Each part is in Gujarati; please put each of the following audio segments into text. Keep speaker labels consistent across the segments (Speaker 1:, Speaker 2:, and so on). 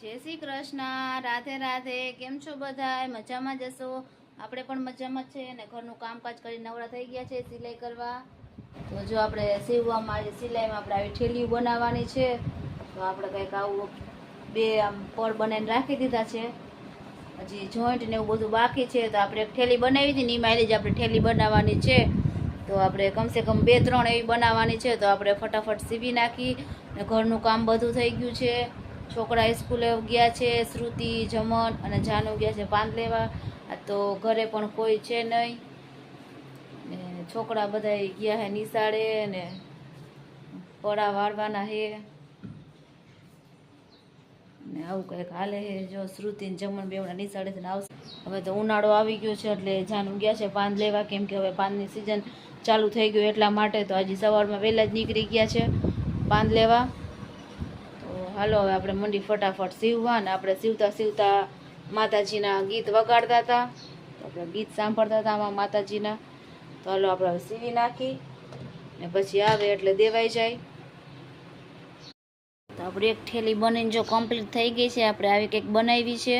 Speaker 1: જય શ્રી કૃષ્ણ, રાધે રાધે, કેમ છો બધા મજામાં જશો આપણે પણ મજામાં છે અને ઘરનું કામકાજ કરી નવરા થઈ ગયા છે સિલાઈ કરવા. તો જો આપણે સીવવામાં આવી સિલાઈમાં આપણે આવી ઠેલીઓ બનાવવાની છે, તો આપણે કંઈક આવું બે આમ પર બનાવીને રાખી દીધા છે. હજી જોઈન્ટ ને એવું બધું બાકી છે, તો આપણે એક ઠેલી બનાવી હતી ને એમાં જ આપણે ઠેલી બનાવવાની છે. તો આપણે કમસે કમ બે ત્રણ એવી બનાવવાની છે, તો આપણે ફટાફટ સીવી નાખી ને ઘરનું કામ બધું થઈ ગયું છે. છોકરા સ્કૂલે ગયા છે, શ્રુતિ, જમન અને જાનુ ગયા છે પાન લેવા. તો ઘરે પણ કોઈ છે નહીં. છોકરા બધા ગયા હે નિશાળે ને પડા વાળવાના હે. ને આવું કંઈક હાલે હે. જો શ્રુતિ જમણ બેવડા નિશાળે આવશે. હવે તો ઉનાળો આવી ગયો છે એટલે જાનુ ગયા છે પાન લેવા. કેમ કે હવે પાનની સિઝન ચાલુ થઈ ગયું એટલા માટે તો હજી સવારમાં વહેલા જ નીકળી ગયા છે પાન લેવા. હાલો, હવે આપણે મંડી ફટાફટ સીવવા ને આપણે સીવતા સીવતા માતાજીના ગીત વગાડતા હતા. આપણે ગીત સાંભળતા હતા આમાં માતાજીના. તો હાલો, આપણે હવે સીવી નાખી ને પછી આવે એટલે દેવાઈ જાય. તો આપણે એક ઠેલી બનીને જો કમ્પ્લીટ થઈ ગઈ છે, આપણે આવી કંઈક બનાવી છે.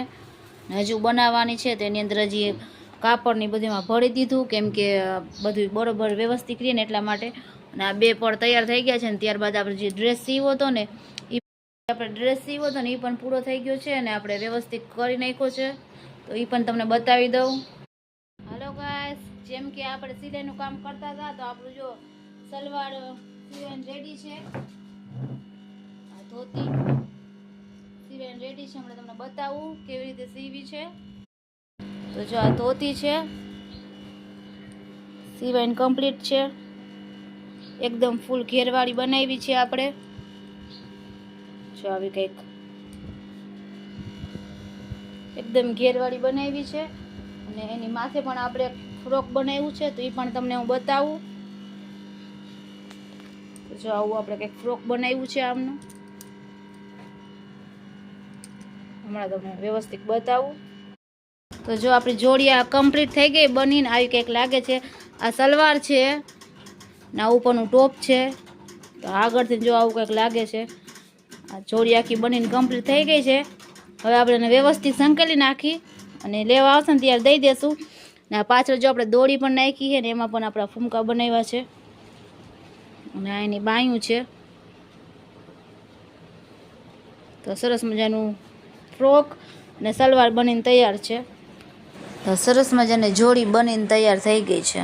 Speaker 1: હજુ બનાવવાની છે, તો એની અંદર હજી કાપડની બધીમાં ભરી દીધું, કેમ કે બધું બરોબર વ્યવસ્થિત કરીએ ને એટલા માટે. અને આ બે પડ તૈયાર થઈ ગયા છે ને ત્યારબાદ આપણે જે ડ્રેસ સીવો હતો ને એ આપણે ડ્રેસ સીવો હતો ને એ પણ પૂરો થઈ ગયો છે અને આપણે વ્યવસ્થિત કરી નાખ્યો છે. તો એ પણ તમને બતાવી દઉં. હાલો ગાઈસ જેમ કે આપણે સિલાઈનું કામ કરતા હતા, તો આપણું જો સલવાર સિવેન રેડી છે. આ ધોતી સીવન રેડી છે, હમણાં તમને બતાવું કેવી રીતે સીવી છે. તો જો આ ધોતી છે સિવાય કમ્પ્લીટ છે. એકદમ ફૂલ ઘેરવાળી બનાવી છે આપણે જો આવી કંઈક એકદમ ઘેરવાળી બનાવી છે. અને એની માથે પણ આપણે ફ્રોક બનાવ્યું છે, તો એ પણ તમને હું બતાવું. જો આવું આપણે કંઈક ફ્રોક બનાવ્યું છે આમનું. હમણાં તમને વ્યવસ્થિત બતાવું. તો જો આપણી જોડિયા કમ્પ્લીટ થઈ ગઈ, બનીને આવી કંઈક લાગે છે. આ સલવાર છે, ને આ ઉપરનું ટોપ છે. તો આગળથી જો આવું કંઈક લાગે છે. આ જોડી આખી બનીને કમ્પ્લીટ થઈ ગઈ છે. હવે આપણે એને વ્યવસ્થિત સંકેલી નાખી અને લેવા આવશે ને ત્યારે દઈ દેશું. ને પાછળ જો આપણે દોડી પણ નાખી છે ને એમાં પણ આપણા ફૂમકા બનાવ્યા છે. અને આ એની બાયું છે. તો સરસ મજાનું ફ્રોક અને સલવાર બનીને તૈયાર છે. તો સરસ મજાની જોડી બનીને તૈયાર થઈ ગઈ છે.